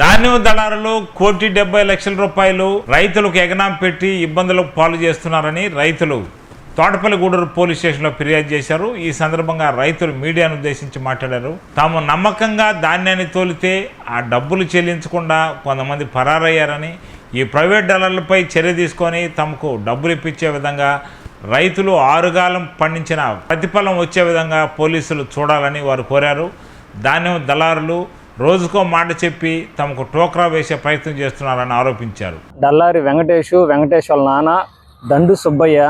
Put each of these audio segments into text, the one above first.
ధాన్యం దళారులు కోటి డెబ్బై లక్షల రూపాయలు రైతులకు ఎగనాం పెట్టి ఇబ్బందులకు పాలు చేస్తున్నారని రైతులు తోటపల్లిగూడూరు పోలీస్ స్టేషన్లో ఫిర్యాదు చేశారు. ఈ సందర్భంగా రైతులు మీడియాను ఉద్దేశించి మాట్లాడారు. తాము నమ్మకంగా ధాన్యాన్ని తోలితే ఆ డబ్బులు చెల్లించకుండా కొంతమంది పరారయ్యారని ఈ ప్రైవేట్ డలర్లపై చర్య తీసుకొని తమకు డబ్బులు ఇప్పించే విధంగా రైతులు ఆరుగాలం పండించిన ప్రతిఫలం వచ్చే విధంగా పోలీసులు చూడాలని వారు కోరారు. ధాన్యం దళారులు రోజుకో మాట చెప్పి తమకు టోక్రా వేసే ప్రయత్నం చేస్తున్నారని ఆరోపించారు. డల్లారి వెంకటేషు వెంకటేష్ వాళ్ళ నాన్న దండు సుబ్బయ్య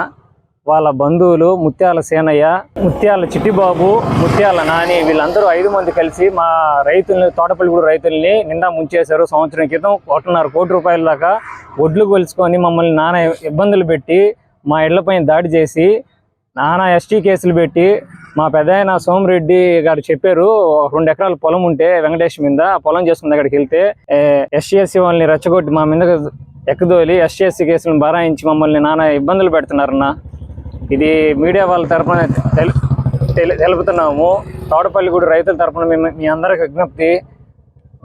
వాళ్ళ బంధువులు ముత్యాల సేనయ్య ముత్యాల చిట్టిబాబు ముత్యాల నాని వీళ్ళందరూ ఐదు మంది కలిసి మా రైతుల్ని తోటపల్లిగూడు రైతుల్ని నిండా ముంచేశారు. సంవత్సరం క్రితం ఒకటిన్నర కోటి రూపాయల దాకా ఒడ్లు కొలుచుకొని మమ్మల్ని నాన్న ఇబ్బందులు పెట్టి మా ఇళ్ళపైన దాడి చేసి నానా ఎస్టీ కేసులు పెట్టి మా పెద్దాయన సోమరెడ్డి గారు చెప్పారు రెండు ఎకరాల పొలం ఉంటే వెంకటేష్ మీద పొలం చేసుకున్న దగ్గరికి వెళ్తే ఎస్టీఎస్సీ వాళ్ళని రెచ్చగొట్టి మా మీద ఎక్కదోలి ఎస్టీఎస్సీ కేసులను బరాయించి మమ్మల్ని నానా ఇబ్బందులు పెడుతున్నారన్న. ఇది మీడియా వాళ్ళ తరఫున తెలుపుతున్నాము. తోటపల్లి రైతుల తరఫున మేము మీ అందరికి విజ్ఞప్తి.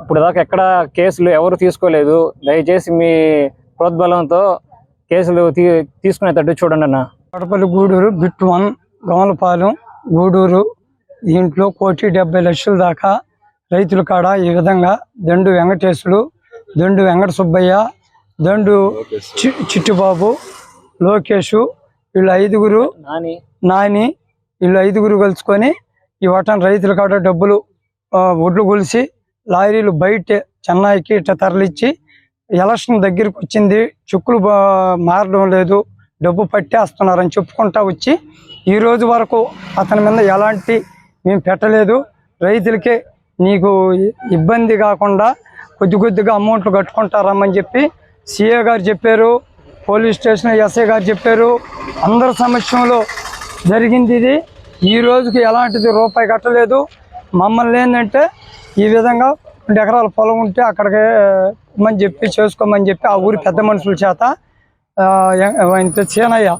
ఇప్పుడు దాకా ఎక్కడ కేసులు ఎవరు తీసుకోలేదు. దయచేసి మీ ప్రోద్బలంతో కేసులు తీ తీసుకునేటట్టు చూడండి అన్న. Kadapalli Gudur bit one Gamalapalem Gudur. దీంట్లో కోటి డెబ్బై లక్షల దాకా రైతుల కాడ ఈ విధంగా దండు వెంకటేశుడు దండు వెంకట సుబ్బయ్య దండు చి చిట్టుబాబు లోకేషు వీళ్ళు ఐదుగురు నాని. వీళ్ళు ఐదుగురు కలుసుకొని ఈ వటన్ రైతుల కాడ డబ్బులు ఒడ్లు కొలిసి లారీలు బయట చెన్నైకి ఇట్లా తరలిచ్చి ఎలక్షన్ దగ్గరికి వచ్చింది చుక్కులు మారడం లేదు. డబ్బు పట్టేస్తున్నారని చెప్పుకుంటా వచ్చి ఈ రోజు వరకు అతని మీద ఎలాంటి మేము పెట్టలేదు. రైతులకే నీకు ఇబ్బంది కాకుండా కొద్ది కొద్దిగా అమౌంట్లు కట్టుకుంటారమ్మని చెప్పి సిఏ గారు చెప్పారు పోలీస్ స్టేషన్ ఎస్ఐ గారు చెప్పారు. అందరి సమక్షంలో జరిగింది ఇది. ఈ రోజుకి ఎలాంటిది రూపాయి కట్టలేదు. మమ్మల్ని ఏంటంటే ఈ విధంగా రెండు ఎకరాల పొలం ఉంటే అక్కడికి మని చెప్పి చేసుకోమని చెప్పి ఆ ఊరి పెద్ద మనుషుల చేత ఇంత ఎ- సేనయ్య.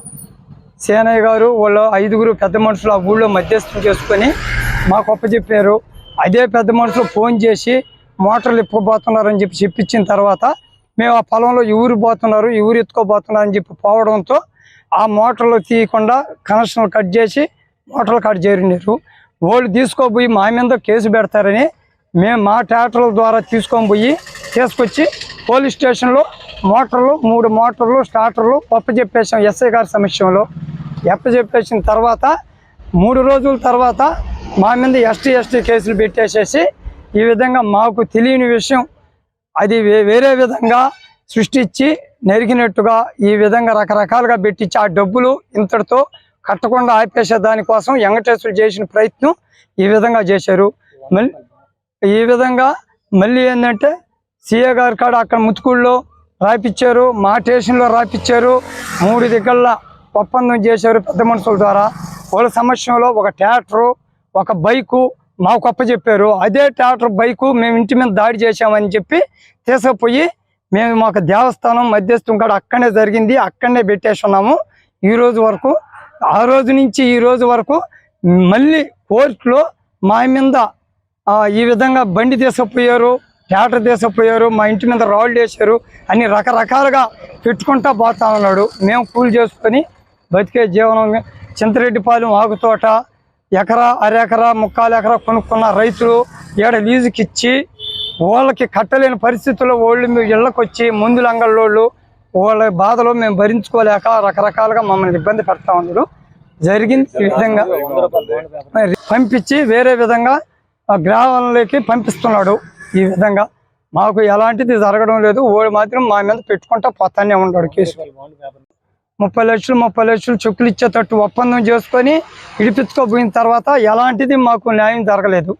సేనయ్య గారు వాళ్ళు ఐదుగురు పెద్ద మనుషులు ఆ ఊళ్ళో మధ్యస్థం చేసుకొని మాకు చెప్పారు అదే పెద్ద మనుషులు ఫోన్ చేసి మోటార్లు ఇప్పుకోబోతున్నారని చెప్పి చెప్పించిన తర్వాత మేము ఆ పొలంలో ఈ ఊరు పోతున్నారు ఈ ఊరు ఎత్తుకోబోతున్నారని చెప్పి పోవడంతో ఆ మోటార్లు తీయకుండా కనెక్షన్లు కట్ చేసి మోటార్లు కట్ చేరినారు. వాళ్ళు తీసుకోపోయి మా మీద కేసు పెడతారని మేము మా ట్రాక్టర్ల ద్వారా తీసుకొని పోయి తీసుకొచ్చి పోలీస్ స్టేషన్లో మోటార్లు మూడు మోటార్లు స్టార్టర్లు చెప్పేసాం ఎస్ఐ గారి సమక్షంలో. చెప్పేసిన తర్వాత మూడు రోజుల తర్వాత మా మీద ఎస్టీ ఎస్టీ కేసులు పెట్టేసేసి ఈ విధంగా మాకు తెలియని విషయం అది వే- వేరే విధంగా సృష్టించి నరికినట్టుగా ఈ విధంగా రకరకాలుగా పెట్టించి ఆ డబ్బులు ఇంతటితో కట్టకుండా ఆపేసే దానికోసం వెంకటేశ్వరులు చేసిన ప్రయత్నం ఈ విధంగా చేశారు. మళ్ళీ ఈ విధంగా మళ్ళీ ఏంటంటే సీఏ గారి కాడ అక్కడ ముతుకుల్లో రాపిచ్చారు మా స్టేషన్లో రాపిచ్చారు మూడు దగ్గర ఒప్పందం చేశారు పెద్ద మనుషుల ద్వారా. వాళ్ళ సమక్షంలో ఒక ట్రాక్టరు ఒక బైకు మాకు అప్పచెప్పారు. అదే ట్రాక్టర్ బైకు మేము ఇంటి మీద దాడి చేశామని చెప్పి తీసుకుపోయి మేము మాకు దేవస్థానం మధ్యస్థం కాడ అక్కడనే జరిగింది. అక్కడనే పెట్టేసి ఉన్నాము. ఈ రోజు వరకు ఆ రోజు నుంచి ఈ రోజు వరకు మళ్ళీ కోర్టులో మా మీద ఈ విధంగా బండి తీసుకుపోయారు. ట్రాక్టర్ తీసుకుపోయారు మా ఇంటి మీద రాళ్ళు వేసారు అన్ని రకరకాలుగా పెట్టుకుంటా పోతా ఉన్నాడు. మేము కూలి చేసుకొని బతికే జీవనం చింతరెడ్డిపాలెం ఆకుతోట ఎకరా అరెకరా ముక్కాలు ఎకరా కొనుక్కున్న రైతులు ఏడ లీజుకి ఇచ్చి వాళ్ళకి కట్టలేని పరిస్థితుల్లో వాళ్ళు మీ ఇళ్ళకి వచ్చి మందులు అంగళ్ళోళ్ళు వాళ్ళ బాధలు మేము భరించుకోలేక రకరకాలుగా మమ్మల్ని ఇబ్బంది పెడతా ఉన్నారు జరిగింది ఈ విధంగా పంపించి వేరే విధంగా ఆ గ్రామంలోకి పంపిస్తున్నాడు. ఈ విధంగా మాకు ఎలాంటిది జరగడం లేదు. ఓడి మాత్రం మా మీద పెట్టుకుంటా పోతానే ఉన్నాడు కేసు. ముప్పై లక్షలు ముప్పై లక్షలు చెక్కులు ఇచ్చేటట్టు ఒప్పందం చేసుకొని ఇడిపించుకోపోయిన తర్వాత ఎలాంటిది మాకు న్యాయం జరగలేదు.